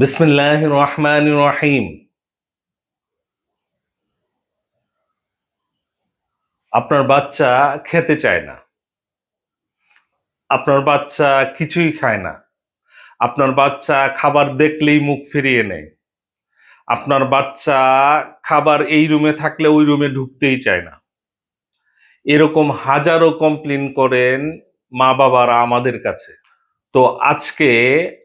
বিসমিল্লাহ রহমান রহিম আপনার বাচ্চা খেতে চায় না। আপনার বাচ্চা কিছুই খায় না। আপনার বাচ্চা খাবার দেখলেই মুখ ফিরিয়ে নেয়। আপনার বাচ্চা খাবার এই রুমে থাকলে ওই রুমে ঢুকতেই চায় না। এরকম হাজারো কমপ্লেন করেন মা বাবারা আমাদের কাছে। তো আজকে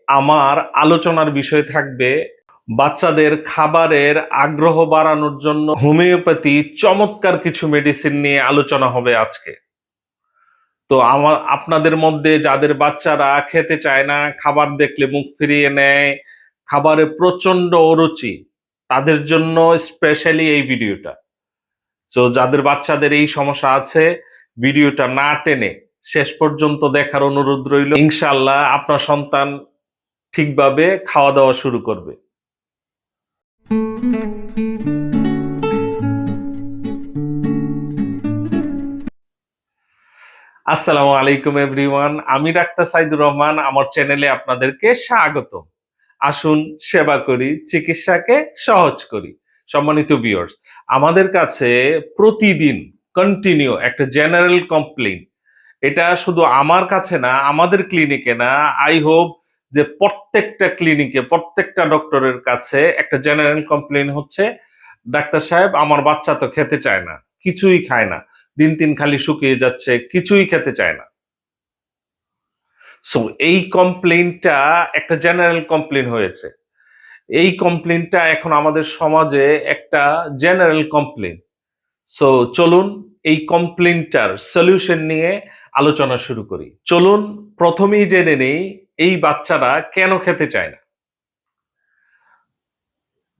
আমার আলোচনার বিষয় থাকবে বাচ্চাদের খাবারের আগ্রহ বাড়ানোর জন্য হোমিওপ্যাথি চমৎকার কিছু মেডিসিন নিয়ে আলোচনা হবে আজকে। তো আমার, আপনাদের মধ্যে যাদের বাচ্চারা খেতে চায় না, খাবার দেখলে মুখ ফিরিয়ে নেয়, খাবারে প্রচণ্ড অরুচি, তাদের জন্য স্পেশালি এই ভিডিওটা তো যাদের বাচ্চাদের এই সমস্যা আছে ভিডিওটা না টেনে শেষ পর্যন্ত দেখার অনুরোধ রইল। ইনশাল্লাহ আপনার সন্তান ঠিকভাবে খাওয়া দাওয়া শুরু করবে। আসসালামু আলাইকুম এভরিওয়ান, আমি ডাক্তার সাইদুর রহমান, আমার চ্যানেলে আপনাদেরকে স্বাগত আসুন সেবা করি, চিকিৎসাকে সহজ করি। সম্মানিত ভিউয়ার্স আমাদের কাছে প্রতিদিন কন্টিনিউ একটা জেনারেল কমপ্লেইন এটা শুধু আমার কাছে না, আমাদের ক্লিনিকে না আই হোপ যে প্রত্যেকটা ক্লিনিকে প্রত্যেকটা ডক্টরের কাছে একটা জেনারেল কমপ্লেন হচ্ছে, ডাক্তার সাহেব, আমার বাচ্চা তো খেতে চায় না, কিছুই খায় না, দিন দিন খালি শুকিয়ে যাচ্ছে, কিছুই খেতে চায় না। সো এই কমপ্লেনটা একটা জেনারেল কমপ্লেন হয়েছে। এই কমপ্লেনটা এখন আমাদের সমাজে একটা জেনারেল কমপ্লেন সো চলুন এই কমপ্লেনটার সলিউশন নিয়ে আলোচনা শুরু করি। চলুন প্রথমেই জেনে নেই, এই বাচ্চারা কেন খেতে চায় না?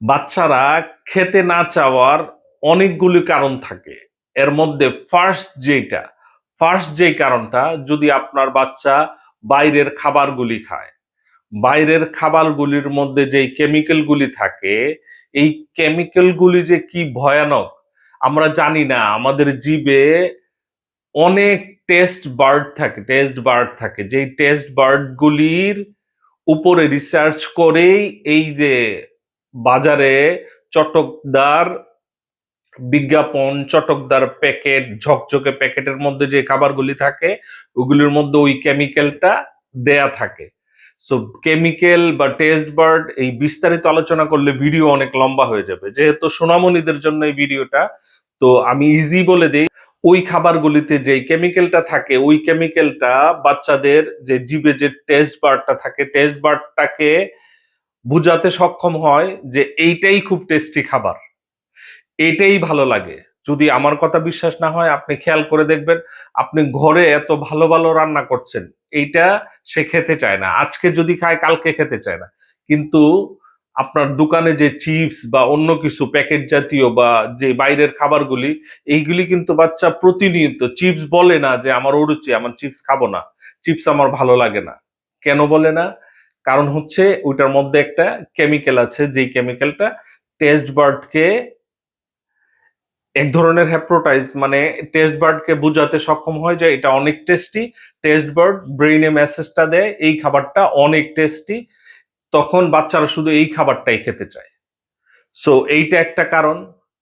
বাচ্চারা খেতে না চাওয়ার অনেকগুলি কারণ থাকে। এর মধ্যে ফার্স্ট যেটা ফার্স্ট যে কারণটা, যদি আপনার বাচ্চা বাইরের খাবারগুলি খায়, বাইরের খাবারগুলির মধ্যে যেই কেমিক্যালগুলি থাকে, এই কেমিক্যালগুলি যে কি ভয়ানক, আমরা জানি না, আমাদের জীবে অনেক টেস্ট বার্ড থাকে টেস্ট বার্ড থাকে, যেই টেস্ট বার্ডগুলির উপরে রিসার্চ করেই এই যে বাজারে চটকদার বিজ্ঞাপন, চটকদার প্যাকেট ঝকঝকে প্যাকেটের মধ্যে যে খাবারগুলি থাকে, ওগুলির মধ্যে ওই কেমিক্যালটা দেয়া থাকে। সো কেমিক্যাল বা টেস্ট বার্ড এই বিস্তারিত আলোচনা করলে ভিডিও অনেক লম্বা হয়ে যাবে। যেহেতু সোনামণিদের জন্য এই ভিডিওটা তো আমি ইজি বলে দিই। ওই খাবারগুলিতে যে কেমিক্যালটা থাকে, ওই কেমিক্যালটা বাচ্চাদের যে জিভে যে টেস্ট বার্ডটা থাকে টেস্ট বার্ডটাকে বুঝাতে সক্ষম হয় যে এইটাই খুব টেস্টি খাবার। এটাই ভালো লাগে। যদি আমার কথা বিশ্বাস না হয়, আপনি খেয়াল করে দেখবেন, আপনি ঘরে এত ভালো ভালো রান্না করছেন, এইটা সে খেতে চায় না। আজকে যদি খায়, কালকে খেতে চায় না। কিন্তু আপনার দোকানে যে চিপস বা অন্য কিছু প্যাকেট জাতীয় বা যে বাইরের খাবারগুলি, এইগুলি কিন্তু বাচ্চা প্রতিনিয়ত চিপস বলে না যে আমার অরুচি, আমার চিপস খাব না। চিপস আমার ভালো লাগে না। কেন বলে না? কারণ হচ্ছে ওইটার মধ্যে একটা কেমিক্যাল আছে, যেই কেমিক্যালটা টেস্ট বার্ডকে এক ধরনের হ্যাপ্রোটাইজ মানে টেস্ট বার্ডকে বোঝাতে সক্ষম হয় যে এটা অনেক টেস্টি টেস্ট বার্ড ব্রেইনে মেসেজটা দেয়, এই খাবারটা অনেক টেস্টি তখন বাচ্চারা শুধু এই খাবারটাই খেতে চায়। সো এইটা একটা কারণ।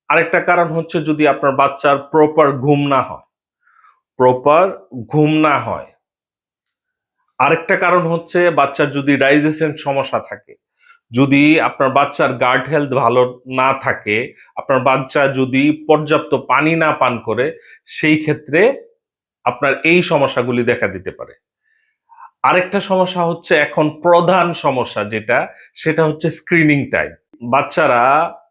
আরেকটা কারণ হচ্ছে যদি আপনার বাচ্চার প্রপার ঘুম না হয় প্রপার ঘুম না হয়, আরেকটা কারণ হচ্ছে বাচ্চার যদি ডাইজেশন সমস্যা থাকে, যদি আপনার বাচ্চার গার্ড হেলথ ভালো না থাকে, আপনার বাচ্চা যদি পর্যাপ্ত পানি না পান করে, সেই ক্ষেত্রে আপনার এই সমস্যাগুলি দেখা দিতে পারে। আরেকটা সমস্যা হচ্ছে এখন প্রধান সমস্যা যেটা, সেটা হচ্ছে স্ক্রিনিং টাইম বাচ্চারা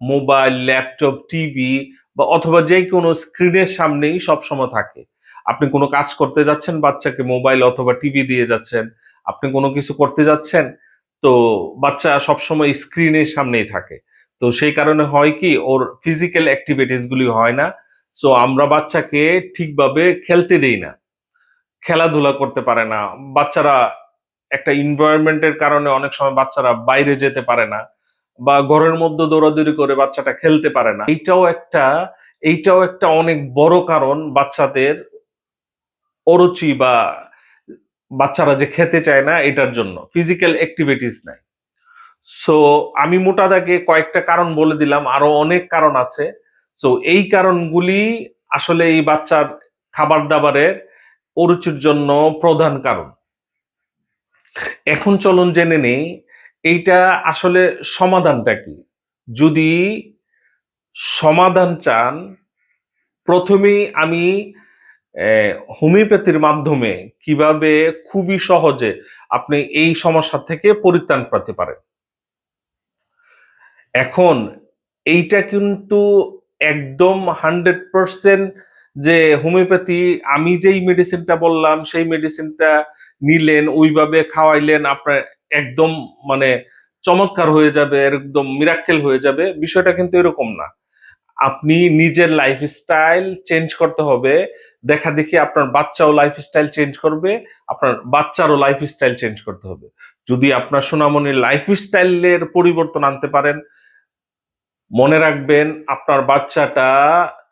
মোবাইল ল্যাপটপ টিভি বা অথবা যে কোনো স্ক্রিনের সামনেই সবসময় থাকে। আপনি কোনো কাজ করতে যাচ্ছেন, বাচ্চাকে মোবাইল অথবা টিভি দিয়ে যাচ্ছেন, আপনি কোনো কিছু করতে যাচ্ছেন, তো বাচ্চা সবসময় স্ক্রিনের সামনেই থাকে। তো সেই কারণে হয় কি, ওর ফিজিক্যাল অ্যাক্টিভিটিসগুলি হয় না। সো আমরা বাচ্চাকে ঠিকভাবে খেলতে দেই না। খেলাধুলা করতে পারে না, বাচ্চারা একটা এনভায়রনমেন্টের কারণে অনেক সময় বাচ্চারা বাইরে যেতে পারে না বা ঘরের মধ্যে দৌড়াদৌড়ি করে বাচ্চাটা খেলতে পারে না। এইটাও একটা এইটাও একটা অনেক বড় কারণ বাচ্চাদের অরুচি বা বাচ্চারা যে খেতে চায় না এটার জন্য ফিজিক্যাল অ্যাক্টিভিটিস নাই। সো আমি মোটা দাগে কয়েকটা কারণ বলে দিলাম, আরও অনেক কারণ আছে। সো এই কারণগুলি আসলে এই বাচ্চার খাবার দাবারের অরুচির জন্য প্রধান কারণ। এখন চলুন জেনে নেই, এইটা আসলে সমাধানটা কি? যদি সমাধান চান, প্রথমেই আমি হোমিওপ্যাথির মাধ্যমে কীভাবে খুবই সহজে আপনি এই সমস্যা থেকে পরিত্রাণ পেতে পারেন। এখন এইটা কিন্তু একদম হান্ড্রেড পার্সেন্ট যে হোমিওপ্যাথি, আমি যেই মেডিসিনটা বললাম, সেই মেডিসিনটা নিলেন, ওইভাবে খাওয়াইলেন, আপনার একদম মানে চমৎকার হয়ে যাবে, একদম মিরাক্কেল হয়ে যাবে। বিষয়টা কিন্তু এরকম না। আপনি নিজের লাইফস্টাইল চেঞ্জ করতে হবে। দেখা দেখি আপনার বাচ্চাও লাইফস্টাইল চেঞ্জ করবে, আপনার বাচ্চারও লাইফস্টাইল চেঞ্জ করতে হবে। যদি আপনার সোনামণির লাইফস্টাইলের পরিবর্তন আনতে পারেন, মনে রাখবেন আপনার বাচ্চাটা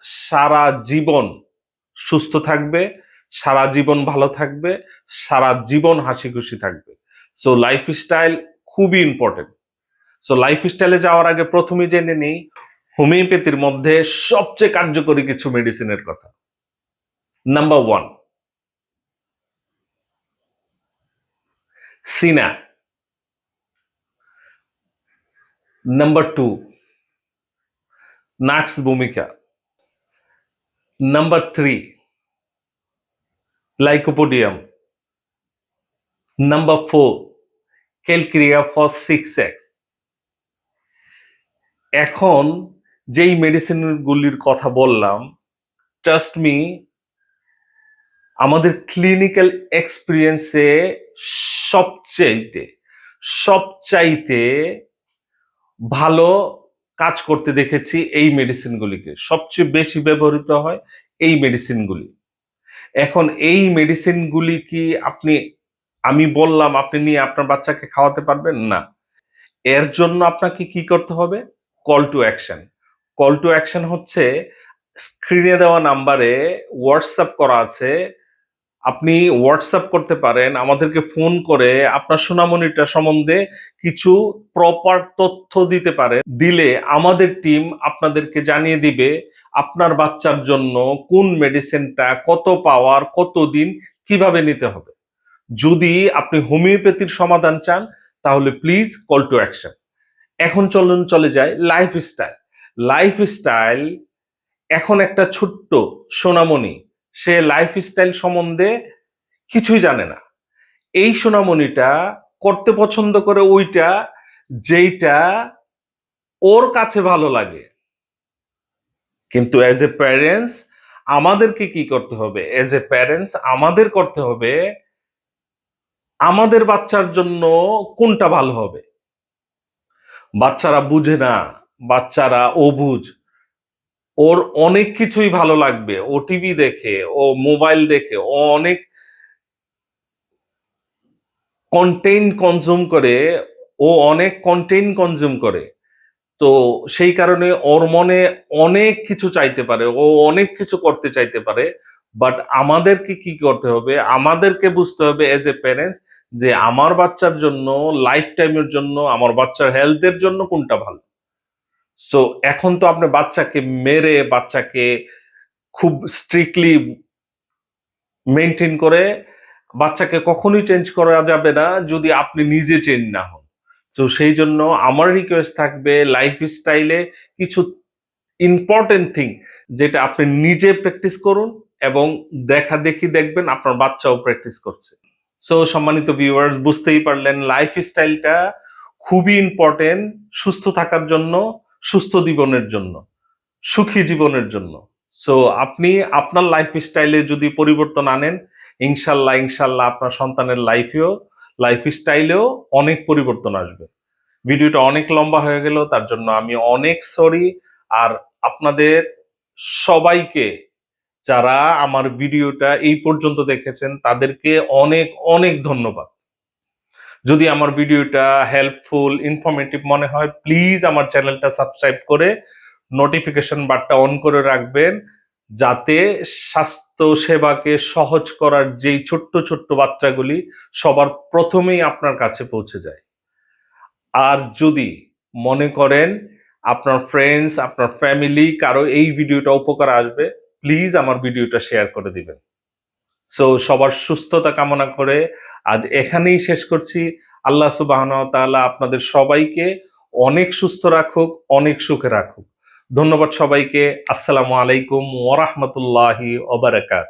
সারা জীবন সুস্থ থাকবে, সারা জীবন ভালো থাকবে, সারা জীবন হাসি খুশি থাকবে। সো লাইফস্টাইল খুবই ইম্পর্টেন্ট সো লাইফস্টাইলে যাওয়ার আগে প্রথমে জেনে নেই, হোমিওপ্যাথির মধ্যে সবচেয়ে কার্যকরী কিছু মেডিসিনের কথা। Number one Cina number two Nux vomica number three lycopodium number four calcarea phos six X এখন যেই মেডিসিনগুলির কথা বললাম ট্রাস্ট মি আমাদের ক্লিনিক্যাল এক্সপিরিয়েন্সে সবচাইতে সবচাইতে ভালো কাজ করতে দেখেছি এই মেডিসিনগুলিকে সবচেয়ে বেশি ব্যবহৃত হয় এই মেডিসিনগুলি এখন এই মেডিসিনগুলি কি আপনি, আমি বললাম, আপনি নিয়ে আপনার বাচ্চাকে খাওয়াতে পারবেন? না। এর জন্য আপনাকে কি করতে হবে? Call to action call to action হচ্ছে স্ক্রিনে দেওয়া নাম্বারে হোয়াটসঅ্যাপ করা আছে আপনি হোয়াটসঅ্যাপ করতে পারেন, আমাদেরকে ফোন করে আপনার সোনামণিটা সম্বন্ধে কিছু প্রপার তথ্য দিতে পারে। দিলে আমাদের টিম আপনাদেরকে জানিয়ে দিবে আপনার বাচ্চার জন্য কোন মেডিসিনটা কত পাওয়ার কত দিন, কীভাবে নিতে হবে। যদি আপনি হোমিওপ্যাথির সমাধান চান, তাহলে প্লিজ কল টু অ্যাকশন এখন চলুন, চলে যায় লাইফস্টাইল লাইফস্টাইল এখন একটা ছোট্ট সোনামণি সে লাইফস্টাইল সম্বন্ধে কিছুই জানে না। এই সোনামণিটা করতে পছন্দ করে ওইটা, যেইটা ওর কাছে ভালো লাগে। কিন্তু অ্যাজ এ প্যারেন্টস আমাদেরকে কি করতে হবে? অ্যাজ এ প্যারেন্টস আমাদের করতে হবে আমাদের বাচ্চার জন্য কোনটা ভালো হবে? বাচ্চারা বুঝে না, বাচ্চারা অবুঝ। ওর অনেক কিছুই ভালো লাগবে। ও টিভি দেখে, ও মোবাইল দেখে, ও অনেক কন্টেন্ট কনজিউম করে, ও অনেক কন্টেন্ট কনজিউম করে। তো সেই কারণে ওর মনে অনেক কিছু চাইতে পারে, ও অনেক কিছু করতে চাইতে পারে। বাট আমাদেরকে কি করতে হবে? আমাদেরকে বুঝতে হবে এজ এ প্যারেন্টস যে আমার বাচ্চার জন্য লাইফ টাইমের জন্য, আমার বাচ্চার হেলথের জন্য কোনটা ভালো। সো এখন তো আপনি বাচ্চাকে মেরে, বাচ্চাকে খুব স্ট্রিক্টলি মেনটেন করে, বাচ্চাকে কখনোই চেঞ্জ করা যাবে না যদি আপনি নিজে চেঞ্জ না হন। তো সেই জন্য আমার রিকোয়েস্ট থাকবে লাইফ স্টাইলে কিছু ইম্পর্টেন্ট থিং যেটা আপনি নিজে প্র্যাকটিস করুন এবং দেখা দেখি দেখবেন আপনার বাচ্চাও প্র্যাকটিস করছে। সো সম্মানিত ভিউয়ার্স বুঝতেই পারলেন লাইফ স্টাইলটা খুবই ইম্পর্টেন্ট সুস্থ থাকার জন্য সুস্থ জীবনের জন্য, সুখী জীবনের জন্য। সো আপনি আপনার লাইফ স্টাইলে যদি পরিবর্তন আনেন, ইনশাল্লাহ ইনশাল্লাহ আপনার সন্তানের লাইফেও লাইফ স্টাইলেও অনেক পরিবর্তন আসবে। ভিডিওটা অনেক লম্বা হয়ে গেল, তার জন্য আমি অনেক সরি আর আপনাদের সবাইকে যারা আমার ভিডিওটা এই পর্যন্ত দেখেছেন, তাদেরকে অনেক অনেক ধন্যবাদ। যদি আমার ভিডিওটা হেল্পফুল ইনফরমেটিভ মনে হয় প্লিজ আমার চ্যানেলটা সাবস্ক্রাইব করে নোটিফিকেশন বারটা অন করে রাখবেন, যাতে স্বাস্থ্য সেবাকে সহজ করার যেই ছোট্ট ছোট্ট বাচ্চাগুলি সবার প্রথমেই আপনার কাছে পৌঁছে যায়। আর যদি মনে করেন আপনার ফ্রেন্ডস আপনার ফ্যামিলি কারও এই ভিডিওটা উপকার আসবে প্লিজ আমার ভিডিওটা শেয়ার করে দিবেন। সো সবার সুস্থতা কামনা করে আজ এখানেই শেষ করছি। আল্লাহ সুবাহ তাআলা আপনাদের সবাইকে অনেক সুস্থ রাখুক, অনেক সুখে রাখুক। ধন্যবাদ সবাইকে। আসসালামু আলাইকুম ওরহমতুল্লাহি ওবারাকাত